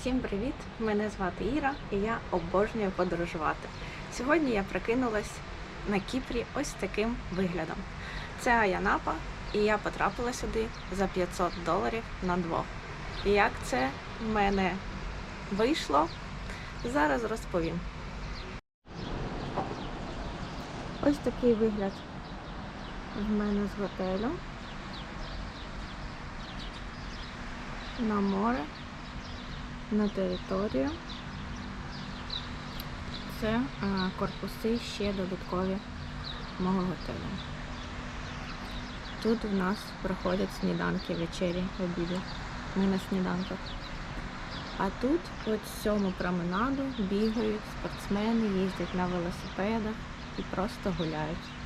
Всім привіт! Мене звати Іра і я обожнюю подорожувати. Сьогодні я прикинулась на Кіпрі ось таким виглядом. Це Аянапа, і я потрапила сюди за 500 доларів на двох. І як це в мене вийшло, зараз розповім. Ось такий вигляд в мене з готелю. На море на територію. Це корпуси ще додаткові мого готелю. Тут в нас проходять сніданки, вечері, обіди. Ми на сніданках. А тут по цьому променаду бігають спортсмени, їздять на велосипедах і просто гуляють.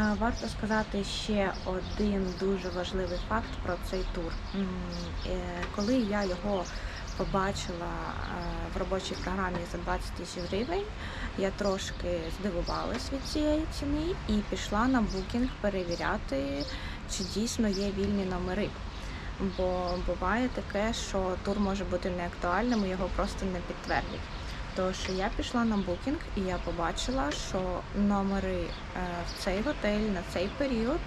Е, Варто сказати ще один дуже важливий факт про цей тур. Е, Коли я його побачила е, в робочій програмі за 20 тисяч гривень, я трошки здивувалась від цієї ціни і пішла на букінг перевіряти, чи дійсно є вільні номери. Бо буває таке, що тур може бути неактуальним, і його просто не підтвердять. Тож я пішла на букінг і я побачила, що номери е, в цей готель на цей період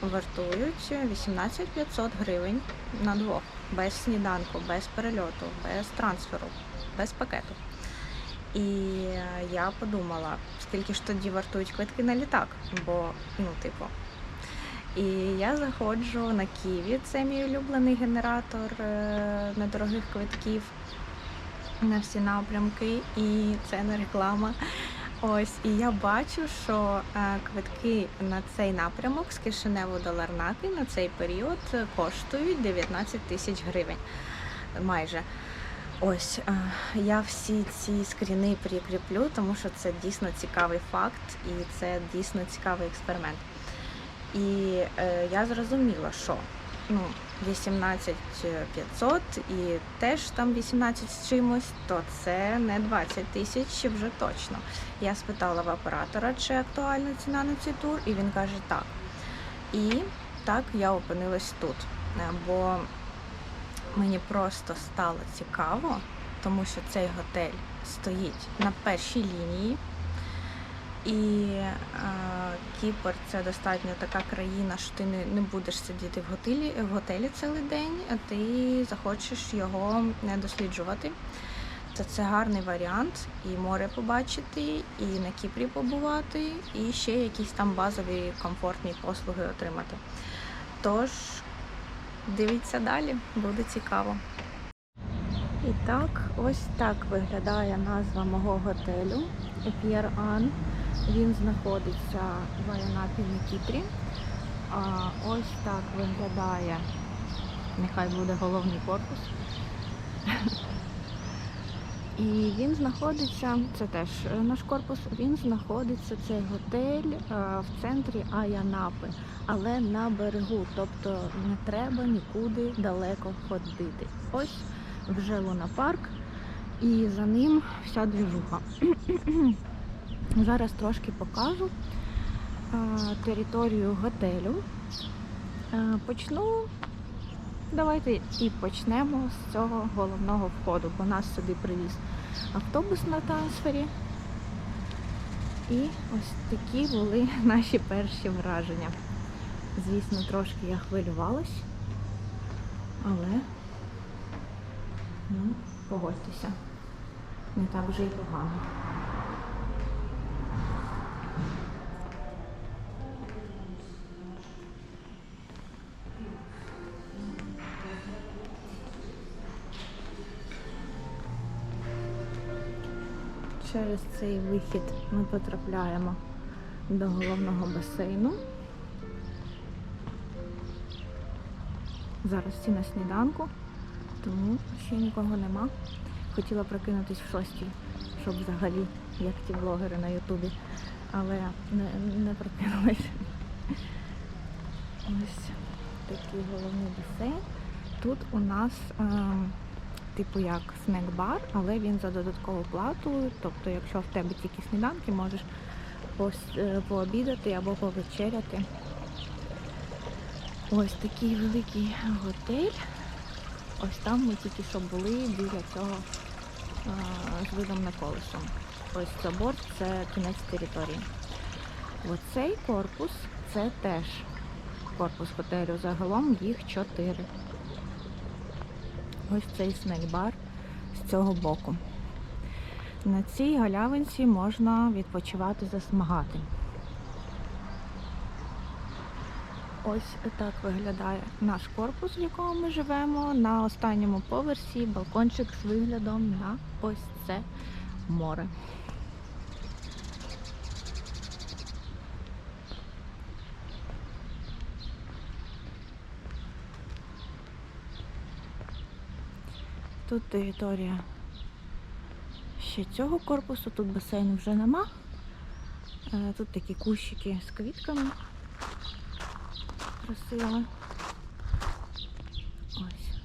вартують 18 500 гривень на двох, без сніданку, без перельоту, без трансферу, без пакету. І е, я подумала, скільки ж тоді вартують квитки на літак, бо ну, типу. І я заходжу на Києві, це мій улюблений генератор е, недорогих квитків на всі напрямки, і це не реклама. Ось, і я бачу, що е, квитки на цей напрямок з Кишиневу до Ларнаки на цей період коштують 19 тисяч гривень. Майже. Ось е, я всі ці скріни прикріплю, тому що це дійсно цікавий факт і це дійсно цікавий експеримент. І е, я зрозуміла, що ну, 18 500 і теж там 18 з чимось, то це не 20 тисяч вже точно. Я спитала в оператора, чи актуальна ціна на цей тур, і він каже так. І так я опинилась тут. Е, Бо мені просто стало цікаво, тому що цей готель стоїть на першій лінії. І е, Кіпр це достатньо така країна, що ти не, не будеш сидіти в готелі, в готелі цілий день, а ти захочеш його не досліджувати. То це гарний варіант і море побачити, і на Кіпрі побувати, і ще якісь там базові комфортні послуги отримати. Тож дивіться далі, буде цікаво. І так, ось так виглядає назва мого готелю П'єр Ан. Він знаходиться в Айанапі на Кіпрі. Ось так виглядає, нехай буде головний корпус. І він знаходиться, це теж е, наш корпус, він знаходиться, цей готель е, в центрі Аянапи, але на берегу, тобто не треба нікуди далеко ходити. Ось вже лунапарк, і за ним вся двіжуха. Зараз трошки покажу територію готелю. Почну, давайте і почнемо з цього головного входу, бо нас сюди привіз автобус на трансфері. І ось такі були наші перші враження. Звісно, трошки я хвилювалась, але ну, погодьтеся, не так вже і погано. Через цей вихід ми потрапляємо до головного басейну. Зараз всі на сніданку, тому ще нікого нема. Хотіла прокинутись в шостій, щоб взагалі, як ті блогери на Ютубі, але не, не прокинулась. Ось такий головний басейн. Тут у нас ем, типу як снек-бар, але він за додаткову плату. Тобто, якщо в тебе тільки сніданки, можеш е, пообідати або повечеряти. Е, Ось такий великий готель. Ось там ми тільки що були біля цього а, з видом на колесо. Ось забор це кінець території. Оцей корпус це теж корпус готелю. Загалом їх чотири. Ось цей снейк-бар з цього боку. На цій галявинці можна відпочивати, засмагати. Ось так виглядає наш корпус, в якому ми живемо. На останньому поверсі балкончик з виглядом на ось це море. Тут територія ще цього корпусу, тут басейну вже нема. Е, Тут такі кущики з квітками. Красиво. Ось.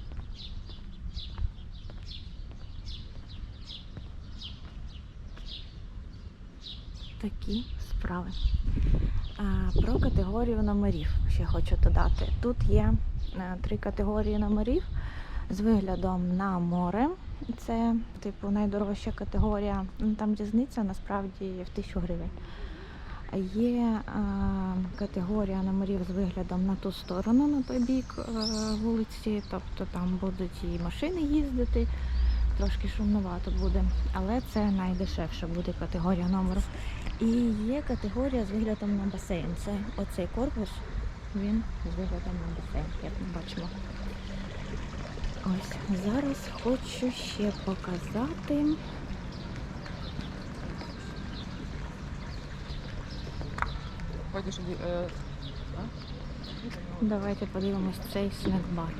Такі справи. Про категорію номерів ще хочу додати. Тут є е, три категорії номерів з виглядом на море. Це, типу, найдорожча категорія. Ну, Там різниця насправді в тисячу гривень. Є е, категорія номерів з виглядом на ту сторону, на той бік е, вулиці, тобто там будуть і машини їздити, трошки шумновато буде, але це найдешевша буде категорія номеру. І є категорія з виглядом на басейн. Це оцей корпус, він з виглядом на басейн, як ми бачимо. Ось зараз хочу ще показати. Пойдеш е, Давайте подивимось цей снек-бар.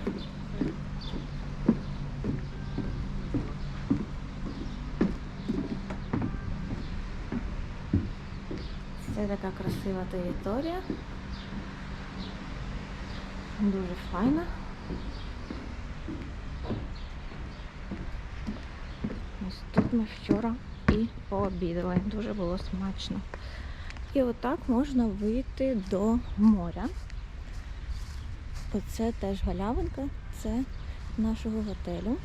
Це така красива територія. Дуже файна. Ось тут ми вчора і пообідали. Дуже було смачно. І отак можна вийти до моря. Оце теж галявинка, це нашого готелю.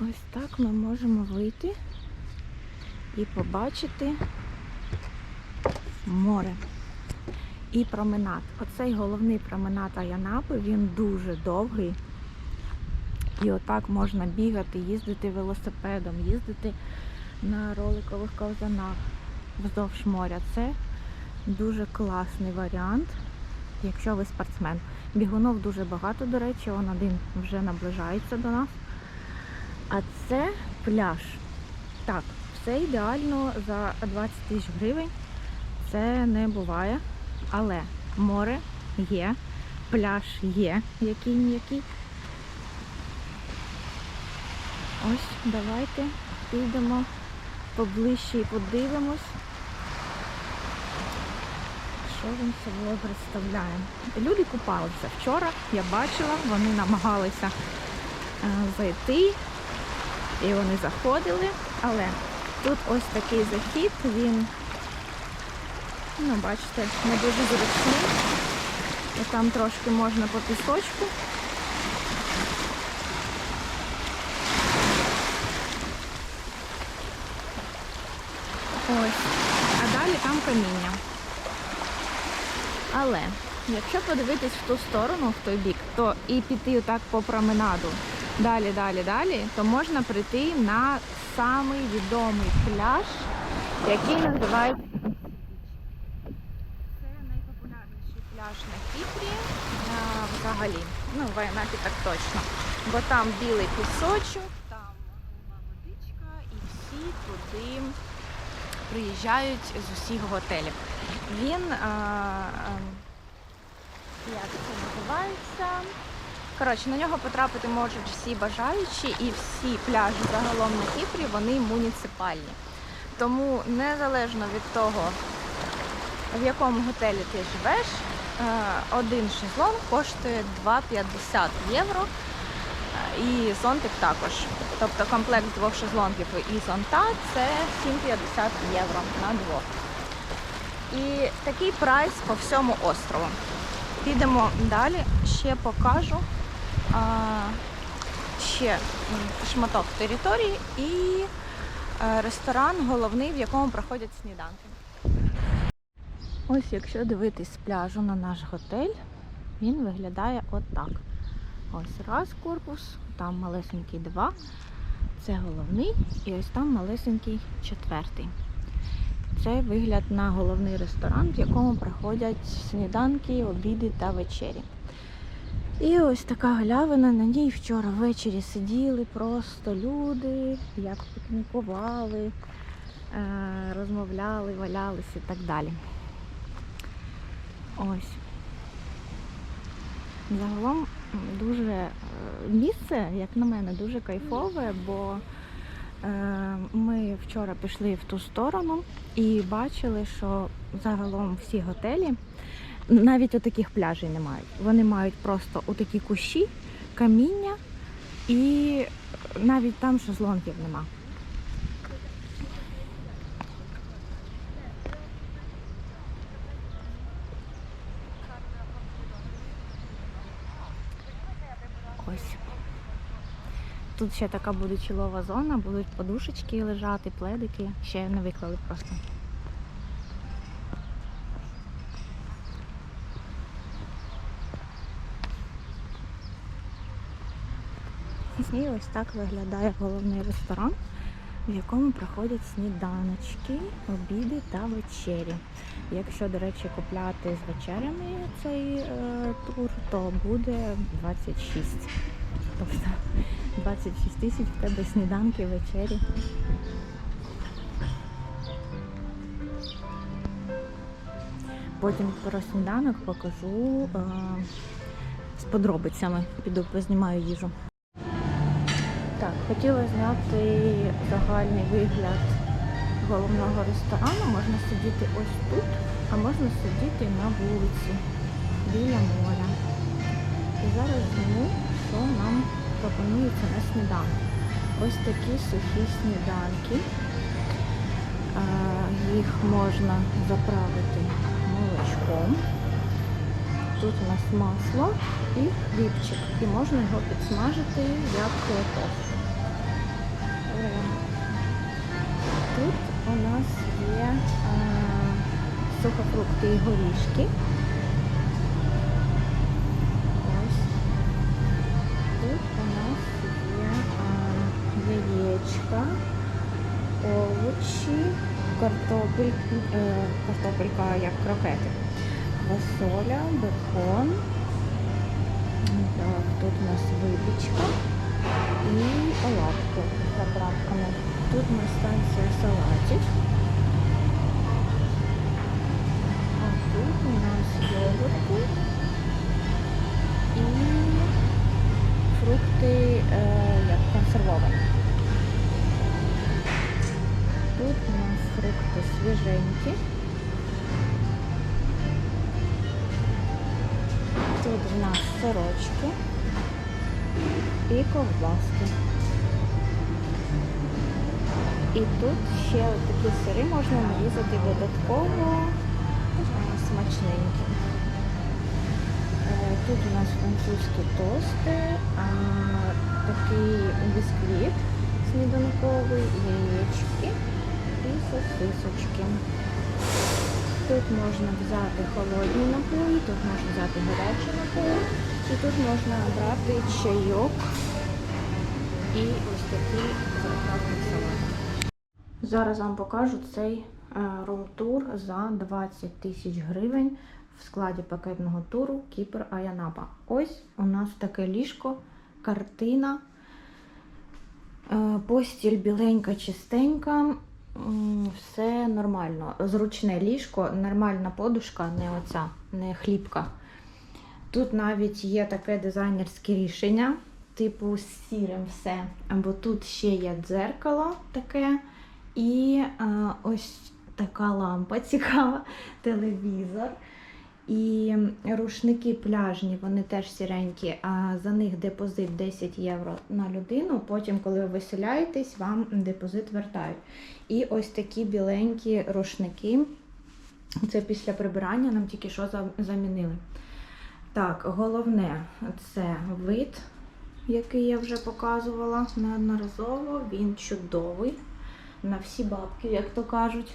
Ось так ми можемо вийти і побачити море і променад. Оцей головний променад Аянапи, він дуже довгий. І отак можна бігати, їздити велосипедом, їздити на роликових ковзанах вздовж моря. Це дуже класний варіант, якщо ви спортсмен. Бігунов дуже багато, до речі, он один вже наближається до нас. А це пляж. Так, все ідеально за 20 тисяч гривень. Це не буває. Але море є, пляж є, який Ось, давайте підемо поближче і подивимось, що він собою представляє. Люди купалися вчора, я бачила, вони намагалися е, зайти, і вони заходили, але тут ось такий захід, він, ну, бачите, не дуже зручний. Там трошки можна по пісочку. Ось. А далі там каміння. Але якщо подивитись в ту сторону, в той бік, то і піти отак по променаду далі, далі, далі, то можна прийти на самий відомий пляж, який називається. Це найпопулярніший пляж на Кіпрі взагалі. Ну, в Айнапі так точно. Бо там білий пісочок, там водичка, і всі туди приїжджають з усіх готелів. Він, а, а, як це називається? Коротше, на нього потрапити можуть всі бажаючі і всі пляжі загалом на Кіпрі, вони муніципальні. Тому незалежно від того, в якому готелі ти живеш, е, один шезлонг коштує 2,50 євро. Е, І зонтик також. Тобто комплект двох шезлонгів і зонта це 7,50 євро на двох. І такий прайс по всьому острову. Підемо далі, ще покажу. а, ще шматок території і е, ресторан головний, в якому проходять сніданки. Ось якщо дивитись з пляжу на наш готель, він виглядає отак. Ось раз корпус, там малесенький два. Це головний, і ось там малесенький четвертий. Це вигляд на головний ресторан, в якому проходять сніданки, обіди та вечері. І ось така галявина, на ній вчора ввечері сиділи просто люди, як пікнікували, е, розмовляли, валялися і так далі. Ось. Загалом дуже е, місце, як на мене, дуже кайфове, бо е, ми вчора пішли в ту сторону і бачили, що загалом всі готелі навіть отаких пляжей не мають. Вони мають просто отакі кущі, каміння і навіть там шезлонгів нема. Ось. Тут ще така буде чолова зона, будуть подушечки лежати, пледики. Ще не виклали просто. І ось так виглядає головний ресторан, в якому проходять сніданочки, обіди та вечері. Якщо, до речі, купляти з вечерями цей е, тур, то буде 26. Тобто 26 тисяч в тебе сніданки, вечері. Потім про сніданок покажу е, з подробицями. Піду познімаю їжу. Так, хотіла зняти загальний вигляд головного ресторану. Можна сидіти ось тут, а можна сидіти на вулиці біля моря. І зараз зніму, що нам пропонується на сніданок. Ось такі сухі сніданки. Їх можна заправити молочком. Тут у нас масло і хлібчик. І можна його підсмажити як тост. Тут у нас є сухофрукти і горішки. Е, овочі, картопель, е, картопелька як крокети, фасоля, бекон. Так, тут у нас випічка і оладки з заправками. Тут у нас станція салатів. А тут у нас йогурти і фрукти е, як консервовані. Тут у нас фрукти свіженькі. Тут в нас сирочки і ковбаски. І тут ще такі сири можна нарізати додатково смачненькі. Е, Тут у нас французькі тости, а, такий бісквіт сніданковий, яєчки сосисочки. Тут можна взяти холодні напої, тут можна взяти гарячі напої, і тут можна брати чайок і ось такий заправний салат. Зараз вам покажу цей е, рум-тур за 20 тисяч гривень в складі пакетного туру Кіпр Аянапа. Ось у нас таке ліжко, картина, е, постіль біленька, чистенька. Все нормально. Зручне ліжко, нормальна подушка, не оця, не хлібка. Тут навіть є таке дизайнерське рішення, типу з сірим все. Або тут ще є дзеркало таке. І е, ось така лампа цікава, телевізор. І рушники пляжні, вони теж сіренькі, а за них депозит 10 євро на людину. Потім, коли ви виселяєтесь, вам депозит вертають. І ось такі біленькі рушники. Це після прибирання нам тільки що замінили. Так, головне це вид який я вже показувала неодноразово. Він чудовий на всі бабки, як то кажуть.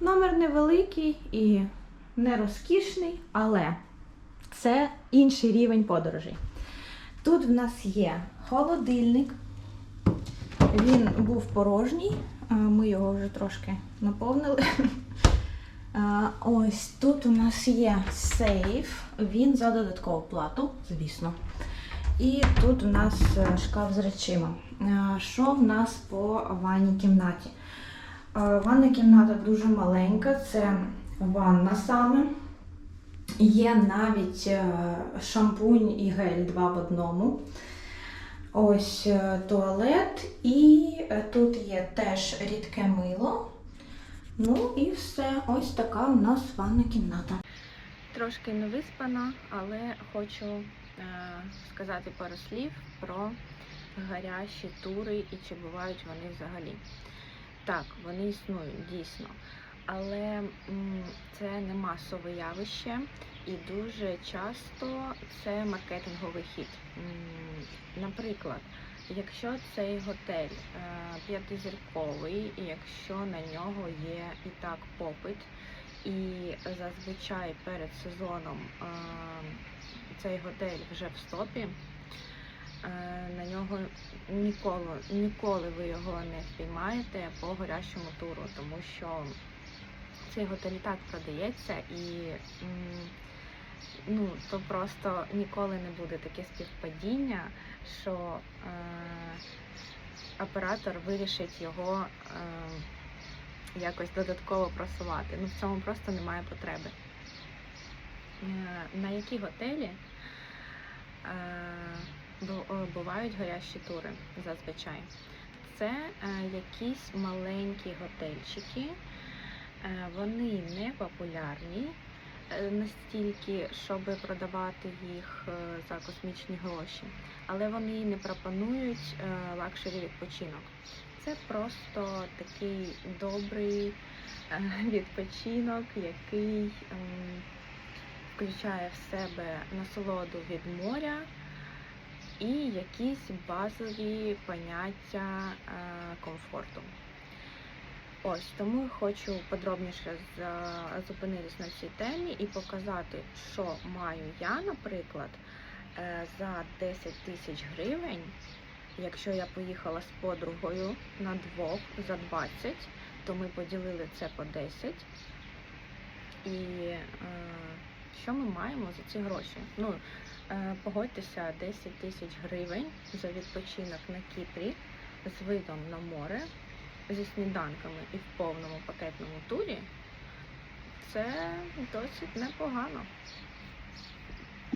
Номер невеликий і не розкішний, але це інший рівень подорожей. Тут в нас є холодильник. Він був порожній, ми його вже трошки наповнили. Ось тут у нас є сейф, він за додаткову плату, звісно. І тут у нас е, шкаф з речима. Що в нас по ванній кімнаті? Ванна кімната дуже маленька, це ванна саме. Є навіть е, шампунь і гель два в одному. Ось е, туалет, і е, тут є теж рідке мило. Ну і все. Ось така у нас ванна кімната. Трошки не виспана, але хочу е, сказати пару слів про гарячі тури і чи бувають вони взагалі. Так, вони існують дійсно, але це не масове явище, і дуже часто це маркетинговий хід. Наприклад, якщо цей готель е, п'ятизірковий, і якщо на нього є і так попит, і зазвичай перед сезоном е, цей готель вже в стопі, е, на нього ніколи, ніколи ви його не впіймаєте по горячому туру, тому що цей готель так продається і ну, то просто ніколи не буде таке співпадіння, що е, оператор вирішить його е, якось додатково просувати. Ну, в цьому просто немає потреби. Е, на які готелі е, бувають гарячі тури зазвичай? Це е, якісь маленькі готельчики, вони не популярні е, настільки, щоб продавати їх е, за космічні гроші, але вони не пропонують е, лакшері відпочинок. Це просто такий добрий е, відпочинок, який ем, включає в себе насолоду від моря і якісь базові поняття е, комфорту. Ось тому хочу подробніше зупинитись на цій темі і показати, що маю я, наприклад, е, за 10 тисяч гривень. Якщо я поїхала з подругою на двох за 20, то ми поділили це по 10. І е, що ми маємо за ці гроші? Ну, е, погодьтеся, 10 тисяч гривень за відпочинок на Кіпрі з видом на море, зі сніданками і в повному пакетному турі. Це досить непогано.